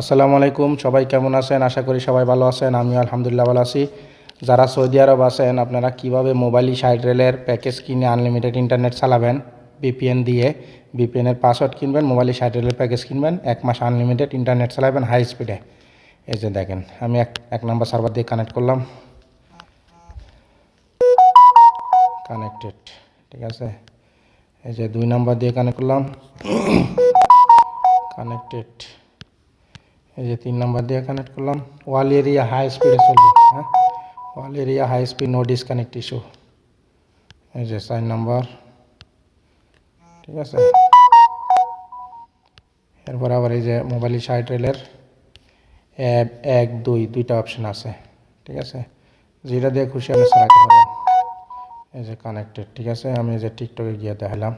আসসালামু আলাইকুম, সবাই কেমন আছেন? আশা করি সবাই ভালো আছেন। আমিও আলহামদুলিল্লাহ ভালো আছি। যারা সৌদি আরব আছেন, আপনারা কীভাবে মোবাইল সাইড রেলের প্যাকেজ কিনে আনলিমিটেড ইন্টারনেট চালাবেন? বিপিএন দিয়ে বিপিএনের পাসওয়ার্ড কিনবেন, মোবাইল সাইড রেলের প্যাকেজ কিনবেন, এক মাস আনলিমিটেড ইন্টারনেট চালাবেন হাই স্পিডে। এই যে দেখেন, আমি এক এক নাম্বার সার্ভার দিয়ে কানেক্ট করলাম। কানেক্টেড, ঠিক আছে? এই যে দুই নাম্বার দিয়ে কানেক্ট করলাম। কানেক্টেড। এই যে তিন নাম্বার দিয়ে কানেক্ট করলাম। ওয়াল এরিয়া হাই স্পিডে চলবে হ্যাঁ? All area high speed no disconnect issue এই যে চার নাম্বার। ঠিক আছে? এরপর আবার এই যে মোবাইল সাইড রেলের এক এক, দুই, দুইটা অপশন আছে। ঠিক আছে? যেটা দিয়ে খুশি আপনি চালাতে পারবেন এই যে কানেক্টেড ঠিক আছে? আমি এই যে টিকটকে গিয়ে দেখালাম।